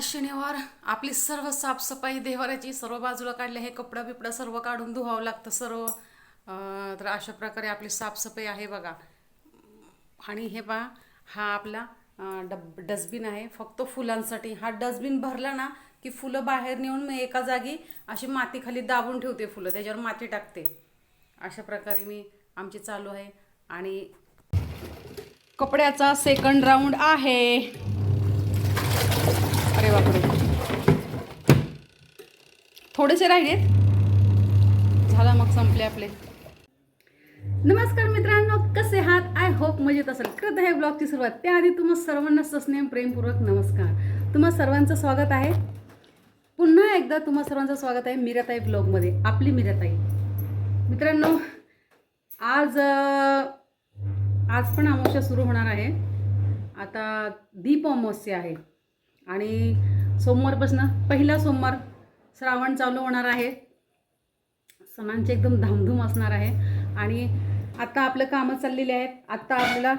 आज शनिवार आपली सर्व साफसफाई देवाऱ्याची सर्व बाजूला काढले हे कपडा बिपडा सर्व काढून धुवावं लागतं सर्व तर अशा प्रकारे आपली साफसफाई आहे बघा. आणि हे पहा हा आपला डब डस्टबिन आहे. फक्त फुलांसाठी. हा डस्टबिन भरला ना की फुलं बाहेर नेऊन मी एका जागी अशी मातीखाली दाबून ठेवते फुलं त्याच्यावर माती टाकते. अशा प्रकारे मी आमची चालू आहे. आणि कपड्याचा सेकंड राऊंड आहे. अरे बापरे. थोडेसे राहिलेत झाला मग संपले आपले. नमस्कार मित्रांनो कसे आहात? आय होप मजेत असेल. करत आहे ब्लॉगची सुरुवात. त्याआधी तुम्हा सर्वांना सस्नेम प्रेमपूर्वक नमस्कार. तुम्हा सर्वांचं स्वागत आहे. पुन्हा एकदा तुम्हा सर्वांचं स्वागत आहे मिराताई ब्लॉगमध्ये आपली मिराताई. मित्रांनो आज आज पण अमावस्या सुरू होणार आहे. आता दीप अमावस्या आहे. आणि सोमवारपासून पहिला सोमवार श्रावण चालू होणार आहे. सणांची एकदम धामधूम असणार आहे. आणि आत्ता आपलं कामं चाललेली आहेत. आत्ता आपल्याला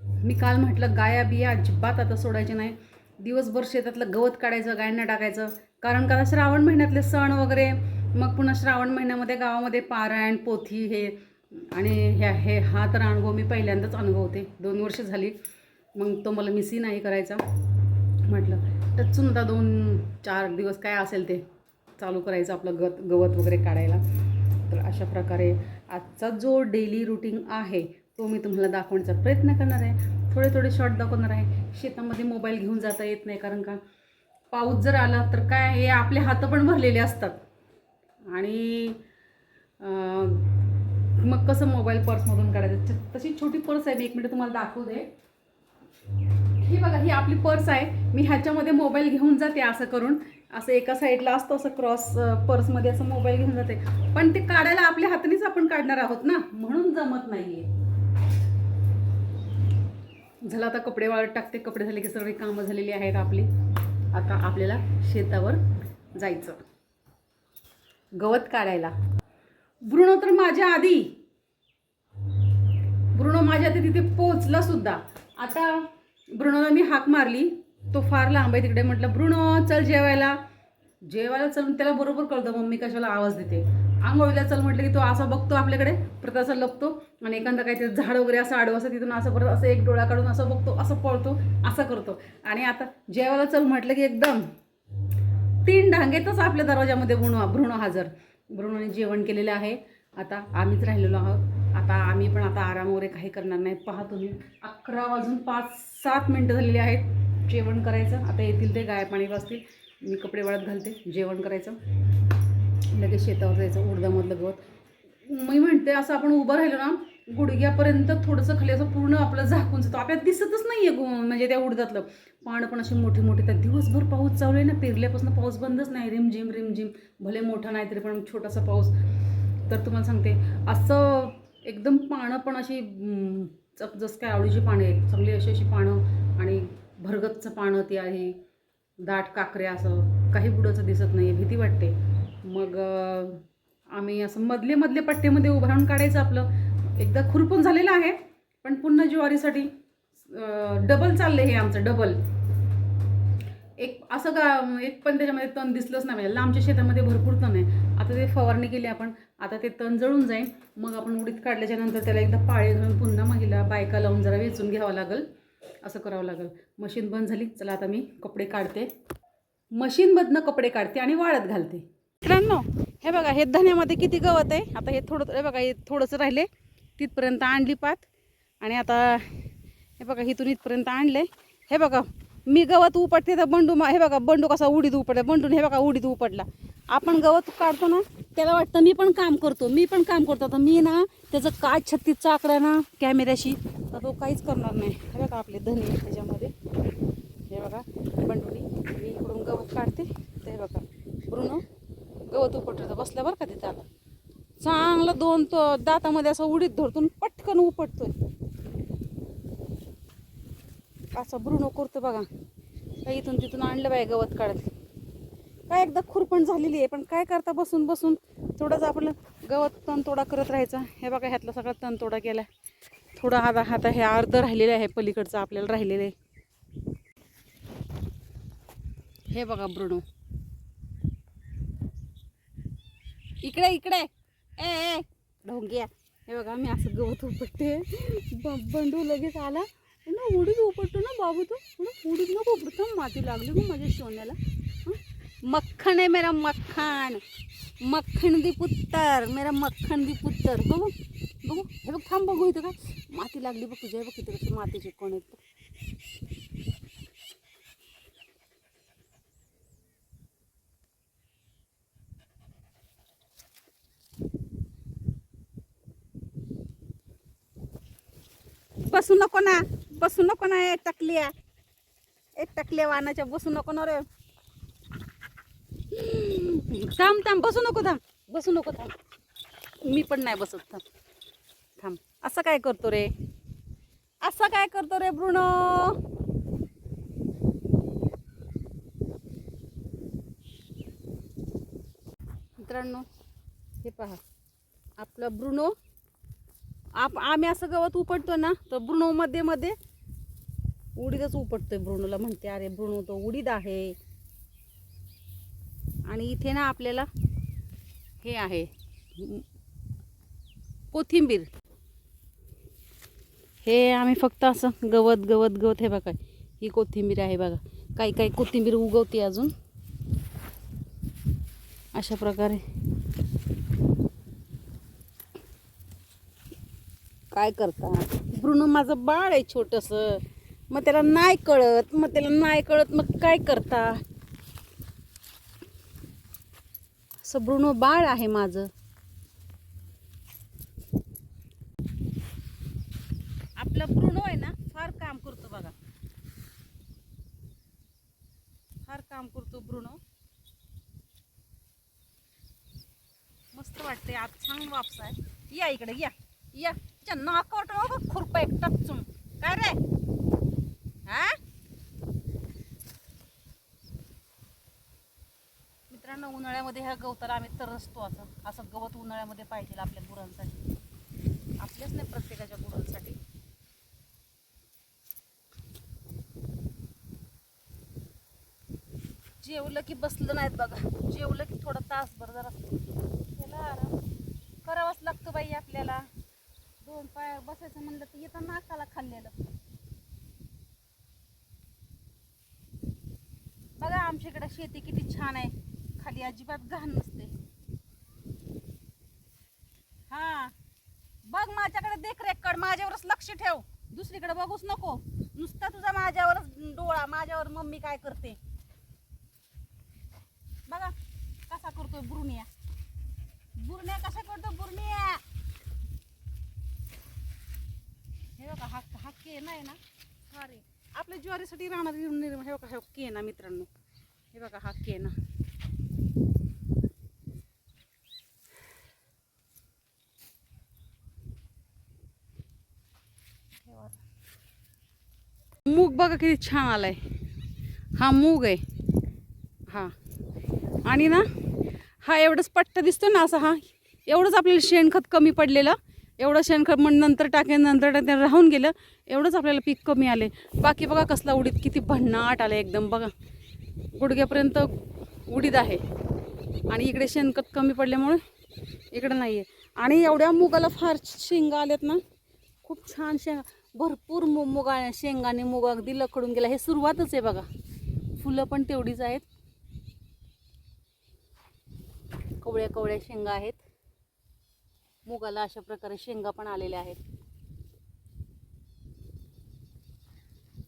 मी काल म्हटलं गाया बिया अजिबात आता सोडायचे नाही. दिवसभर शेतातलं गवत काढायचं गायांना टाकायचं. कारण का आता श्रावण महिन्यातले सण वगैरे मग पुन्हा श्रावण महिन्यामध्ये गावामध्ये पारायण पोथी हे आणि ह्या हे हा तर अनुभव मी पहिल्यांदाच अनुभवते. दोन वर्ष झाली. मग तो मला मिसही नाही करायचा. म्हटलं टचून आता दोन चार दिवस काय असेल ते चालू करायचं आपलं गत गवत वगैरे काढायला. तर अशा प्रकारे आजचा जो डेली रुटीन आहे तो मी तुम्हाला दाखवण्याचा प्रयत्न करणार आहे. थोडे थोडे शॉर्ट दाखवणार आहे. शेतामध्ये मोबाईल घेऊन जाता येत नाही कारण का? पाऊस जर आला तर काय हे आपले हातं पण भरलेले असतात. आणि मग कसं मोबाईल पर्समधून काढायचं? तशी छोटी पर्स आहे मी एक मिनिट तुम्हाला दाखवू दे. ही बघा ही आपली पर्स आहे. मी ह्याच्यामध्ये मोबाईल घेऊन जाते असं करून. असं एका साईडला असतं असं क्रॉस पर्समध्ये असं मोबाईल घेऊन जाते. पण ते काढायला आपल्या हातानेच आपण काढणार आहोत ना? म्हणून जमत नाहीये. झालं आता कपडे वाळत टाकते. कपडे झाले की सर्व कामं झालेली आहेत आपली. आता आपल्याला शेतावर जायचं. गवत काढायला. ब्रुणो तर माझ्या आधी. ब्रुणो माझ्या आधी तिथे पोचला सुद्धा. आता ब्रुणोला मी हाक मारली. तो फार लांब आहे तिकडे. म्हटलं ब्रुणो चल जेवायला. जेवायला चल त्याला बरोबर कळतं मम्मी कशाला आवाज देते. आंघोळीला चल म्हटलं की तो असा बघतो आपल्याकडे परत असा लपतो आणि एखादा काहीतरी झाड वगैरे असं आडवं असं तिथून असं परत असं एक डोळा काढून असं बघतो असं पळतो असं करतो. आणि आता जेवायला चल म्हटलं की एकदम तीन ढांगेतच आपल्या दरवाजामध्ये भ्रुण भ्रूण हजर. भ्रूणाने जेवण केलेलं आहे. आता आम्हीच राहिलेलो आहोत. आता आम्ही पण आता आराम वगैरे काही करणार नाही. पहा तुम्ही अकरा वाजून पाच सात मिनटं झालेली आहेत जेवण करायचं. आता येतील ते गाय पाणी वाजतील. मी कपडे वाळत घालते जेवण करायचं. लगेच शेतावर जायचं उडदामधलं गवत. मी म्हणते असं आपण उभं राहिलो ना गुडघ्यापर्यंत थोडंसं खाली असं पूर्ण आपलं झाकून जातो. आपल्याला दिसतच नाही आहे म्हणजे त्या उडदातलं. पानं पण अशी मोठी मोठी. तर दिवसभर पाऊस चालू आहे ना पेरल्यापासून पाऊस बंदच नाही. रिमझिम रिमझिम. भले मोठा नाही तरी पण छोटासा पाऊस. तर तुम्हाला सांगते असं एकदम पानं पण अशी जस चप काय आवडीची पानं आहेत चांगली अशी अशी पानं आणि भरगतचं पानं ती आहे. दाट काकऱ्या असं काही बुडाचं दिसत नाही भीती वाटते. मग आम्ही असं मधले मधले पट्ट्यामध्ये उभं राहून काढायचं आपलं. एकदा खुरपून झालेलं आहे पण पुन्हा ज्वारीसाठी डबल चाललं हे आमचं डबल एक असं का एक पण त्याच्यामध्ये तण दिसलंच नाही म्हणजे आमच्या शेतामध्ये भरपूर तण आहे. आता ते फवारणी केली आपण आता ते तण जळून जाईल. मग आपण उडीत काढल्याच्या नंतर त्याला एकदा पाळे घालून पुन्हा महिला बायका लावून जरा वेचून घ्यावं लागेल. असं करावं लागेल. मशीन बंद झाली चला आता मी कपडे काढते. मशीनमधनं कपडे काढते आणि वाळत घालते. मित्रांनो हे बघा हे धन्यामध्ये किती गवत आहे? आता हे थोडं हे बघा हे थोडंसं राहिले. तिथपर्यंत आणली पात. आणि आता हे बघा इथून इथपर्यंत आणले. हे बघा मी गवत उपटते तर बंडू मा हे बघा बंडू कसा उडीत उपडला बंडून हे बघा उडीत उपटला. आपण गवत काढतो ना त्याला वाटतं मी पण काम करतो मी पण काम करतो. तर मी ना त्याचं काय छत्तीसचा आकडा ना कॅमेऱ्याशी तर तो काहीच करणार नाही. हे बघा आपले धने त्याच्यामध्ये. हे बघा बंडुनी मी इकडून गवत काढते. ते हे बघा ब्रुनो गवत उपटतो. बसल्या बरं का तिथं आता. चांगलं दोन तो दातामध्ये असं उडीत धरतून पटकन उपटतोय. असं ब्रुनो करतो बघा. काय इथून तिथून आणलं बाय गवत काढत. काय एकदा खुरपण झालेली आहे पण काय करता बसून बसून थोडंच आपलं गवत तणतोडा करत राहायचा. हे बघा ह्यातला सगळा तणतोडा केला. थोडा हाता हाता हे अर्ध राहिलेलं आहे पलीकडचं आपल्याला राहिलेलं आहे. हे बघा ब्रुणो इकडे इकडे. ए ढोंग्या. हे बघा मी असं गवत उपटते. बंडू लगेच आला. ना उडीत उपटतो ना बाबू तो? ना उडीत नको प्रथम माती लागली मग माझ्या सोन्याला मक्खन आहे मेरा मक्खन. मक्खन दी पुत्तर मेरा मक्खन दी पुत्तर. बघू बघू हे बघ थांब बघू इथं काय. माती लागली बघ तुझ्या बघ इथं मातीचे कोण आहेत बघ. बसू नको ना. बसू नको ना एक टकल्या. एक टकल्या वाहनाच्या बसू नको ना रे. थांब थांब बसू नको थांब. बसू नको थांब. मी पण नाही बसत थांब. थांब. असं काय करतो रे? असं काय करतो रे ब्रुनो? मित्रांनो हे पहा. आपलं ब्रुनो आप आम्ही असं गवत उपटतो ना तर ब्रुनो मध्ये मध्ये उडीदच उपटतोय ब्रुणूला म्हणते अरे ब्रुणू तो उडीद आहे. आणि इथे ना आपल्याला हे आहे. कोथिंबीर. हे आम्ही फक्त असं गवत गवत गवत हे बघा ही कोथिंबीर आहे बघा. काही काही कोथिंबीर उगवते अजून. अशा प्रकारे. काय करता? ब्रुणू माझं बाळ आहे छोटंसं. मग त्याला नाही कळत मग त्याला नाही कळत मग काय करता? असं ब्रुनो बाळ आहे माझं. आपला ब्रुनो आहे ना फार काम करतो बघा. फार काम करतो ब्रुणो मस्त वाटते आज छान वापस आहे. या इकडे या. या. तिच्या नाकावर खुरपा एक टचून काय रे? हा? मित्रांनो उन्हाळ्यामध्ये ह्या गवताला आम्ही तरसतो असं. असं गवत उन्हाळ्यामध्ये पाहिजे आपल्या गुरांसाठी. आपल्याच नाही प्रत्येकाच्या गुरांसाठी. जेवलं की बसलं नाहीत बघा. जेवलं की थोडा तासभर जरा केला आराम. करावंच लागतं बाई आपल्याला. दोन पाय बसायचं म्हणलं तर येतं नाकाला खाल्लेलं बघा आमच्या इकडे शेती किती छान आहे. खाली अजिबात घाण नसते. हा. बघ माझ्याकडे देखरेख कर माझ्यावरच लक्ष ठेव. दुसरीकडे बघूच नको. नुसतं तुझा माझ्यावरच डोळा माझ्यावर मम्मी काय करते. बघा कसा करतोय बुरण्या. बुरण्या कशा करतो बुरण्या? हे बघा हा हा केन आहे ना. हा रे. आपल्या ज्वारीसाठी राहणार हे बघा हा केन आहे मित्रांनो. हे बघा हा मूग बघा किती छान आलाय हा मूग आहे हा आणि ना हा एवढंच पट्टा दिसतो ना असा हा एवढंच आपल्याला शेणखत कमी पडलेलं एवढं शेणखत मग नंतर टाकेन नंतर टाकेन राहून गेलं एवढंच आपल्याला पीक कमी आले बाकी बघा कसला उडीत किती भन्नाट आलं एकदम बघा गुडघ्यापर्यंत उडीद आहे. आणि इकडे शेणखत कमी पडल्यामुळे इकडं नाही आहे आणि एवढ्या मुगाला फार शेंगा आल्यात ना खूप छान शेंगा भरपूर मु मुगा शेंगाने मुग अगदी लकडून गेला. हे सुरुवातच आहे बघा. फुलं पण तेवढीच आहेत. कवळ्या कवळ्या शेंगा आहेत. मुगाला अशा प्रकारे शेंगा पण आलेल्या आहेत.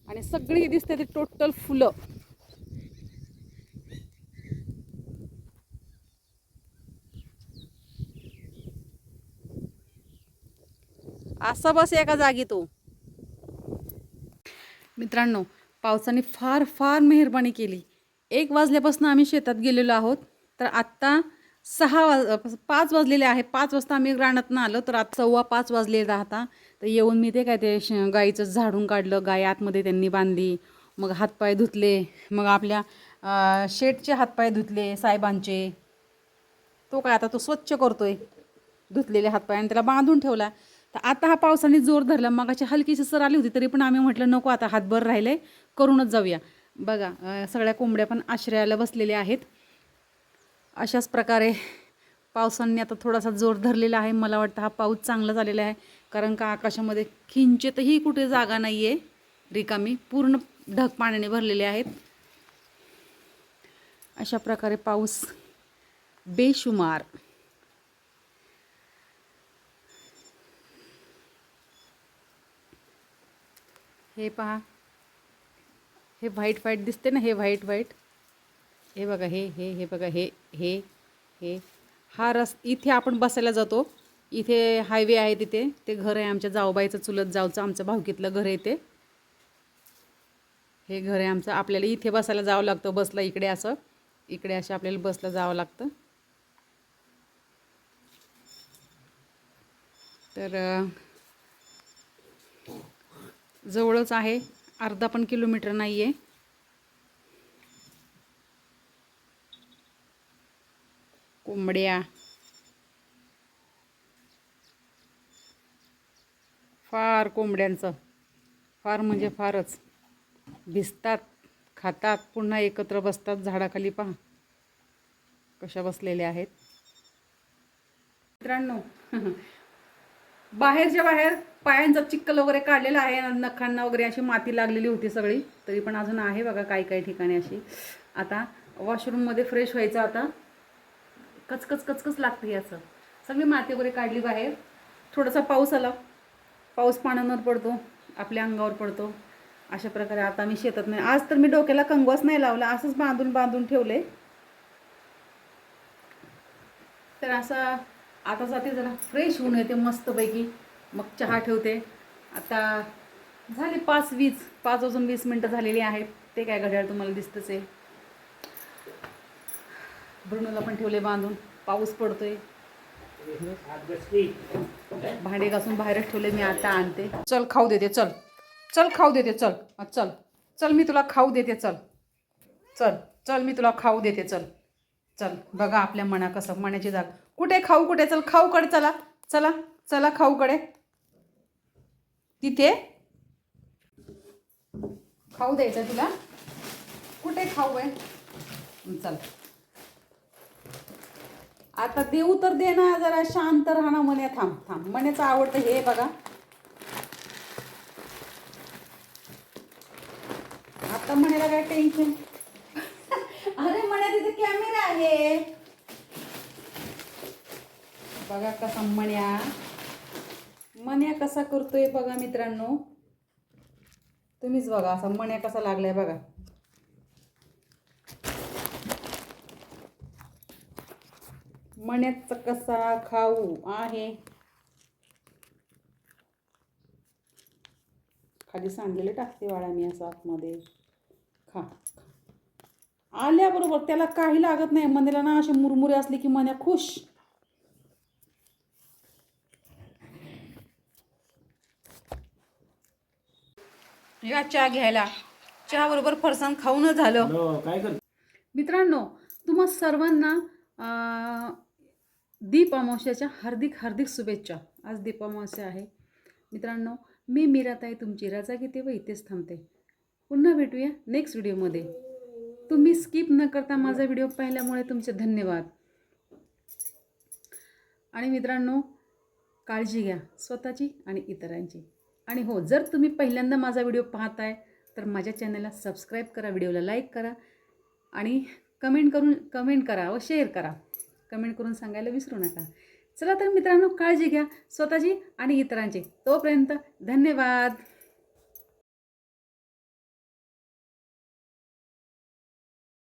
आणि सगळी दिसते ते टोटल फुलं. असं बस एका जागी तो. मित्रांनो पावसाने फार फार मेहरबानी केली. एक वाजल्यापासून आम्ही शेतात गेलेलो आहोत तर आत्ता सहा वाज पाच वाजलेले आहे. पाच वाजता आम्ही रानातनं आलो तर आता सव्वा पाच वाजले राहता तर येऊन मी ते काय ते श गाईचं झाडून काढलं गाय आतमध्ये त्यांनी बांधली. मग हातपाय धुतले मग आपल्या शेटचे हातपाय धुतले साहेबांचे. तो काय आता तो स्वच्छ करतोय धुतलेले हातपाय आणि त्याला बांधून ठेवला. तर आता हा पावसाने जोर धरला. मगाची हलकीशी सर आली होती तरी पण आम्ही म्हटलं नको आता हातभर राहिले करूनच जाऊया. बघा सगळ्या कोंबड्या पण आश्रयाला बसलेल्या आहेत. अशाच प्रकारे पावसाने आता थोडासा जोर धरलेला आहे. मला वाटतं हा पाऊस चांगला झालेला आहे कारण का आकाशामध्ये किंचितही कुठे जागा नाही आहे रिकामी पूर्ण ढग पाण्याने भरलेले आहेत. अशा प्रकारे पाऊस बेशुमार हे पहा. हे व्हाईट व्हाईट दिसते ना हे व्हाईट व्हाईट हे बघा हे हे हे बघा हे हे हे. हा रस इथे आपण बसायला जातो. इथे हायवे आहे तिथे. ते घर आहे आमच्या जाऊबाईचं चुलत जाऊचं आमचं भावकीतलं घर आहे ते. हे घर आहे आमचं. आपल्याला इथे बसायला जावं लागतं बसला इकडे असं. इकडे असं आपल्याला बसला जावं लागतं. तर जवळच आहे. अर्धा पण किलोमीटर नाही आहे कोंबड्या. फार कोंबड्यांचं. फार म्हणजे फारच. भिजतात खातात पुन्हा एकत्र बसतात. झाडाखाली पहा. कशा बसलेल्या आहेत. मित्रांनो बाहेरच्या बाहेर पायांचा चिक्कल वगैरे काढलेला आहे नखांना वगैरे अशी माती लागलेली होती सगळी. तरी पण अजून आहे बघा काही काही ठिकाणी अशी. आता वॉशरूममध्ये फ्रेश व्हायचं आता. कचकच कचकच लागते याचं सगळी माती वगैरे काढली बाहेर. थोडासा पाऊस आला. पाऊस पाण्यावर पडतो. आपल्या अंगावर पडतो. अशा प्रकारे आता मी शेतात नाही. आज तर मी डोक्याला कंगवास नाही लावला. असंच बांधून बांधून ठेवले. तर असं आता जाते जरा फ्रेश होऊन येते मस्तपैकी. मग चहा ठेवते. आता झाले पाच वीस पाच वाजून वीस मिनटं झालेली आहेत. ते काय घड्याळ तुम्हाला दिसतंच आहे. ब्रुनोला पण ठेवले बांधून. पाऊस पडतोय. भांडे घासून बाहेरच ठेवले मी आता आणते. चल खाऊ देते चल. चल खाऊ देते चल. चल. चल मी तुला खाऊ देते चल. चल चल मी तुला खाऊ देते चल. चल बघा आपल्या मना कसं मनाची जाग. कुठे खाऊ कुठे? चल खाऊकडे चला. चला चला खाऊकडे तिथे खाऊ द्यायचं तुला. कुठे खाऊ आहे? चल. आता देऊ तर दे ना जरा शांत राहणं म्हणे मने थांब थांब. मनेचं आवडतं हे बघा. आता म्हणायला काय टेन्शन अरे म्हणे तिथे कॅमेरा आहे. बघा कसा म्हण्या मण्या कसा करतोय बघा मित्रांनो. तुम्हीच बघा असा मण्या कसा लागलाय बघा. मण्याचा कसा खाऊ आहे. खाली सांडलेले टाकते वाळा मी असं आतमध्ये. खा आल्याबरोबर त्याला काही लागत नाही. मनेला ना असे मुरमुरे असले की मन्या खुश. या चहा घ्यायला. चहा बरोबर फरसाण खाऊन झालं. काय कर मित्रांनो तुम्हा सर्वांना दीप अमावस्याच्या हार्दिक हार्दिक शुभेच्छा. आज दीप अमावस्या आहे. मित्रांनो मी मीराताई तुमची रजा घेते व इथेच थांबते. पुन्हा भेटूया नेक्स्ट व्हिडिओमध्ये तुम्ही स्किप न करता माझा व्हिडिओ पाहिल्यामुळे तुमचे धन्यवाद. आणि मित्रांनो काळजी घ्या स्वतःची आणि इतरांची. आणि हो जर तुम्ही पहिल्यांदा माझा व्हिडिओ पाहत आहे तर माझ्या चॅनलला सबस्क्राईब करा व्हिडिओला लाईक करा आणि कमेंट करून कमेंट करा व शेअर करा. कमेंट करून सांगायला विसरू नका. चला तर मित्रांनो काळजी घ्या स्वतःची आणि इतरांची. तोपर्यंत धन्यवाद.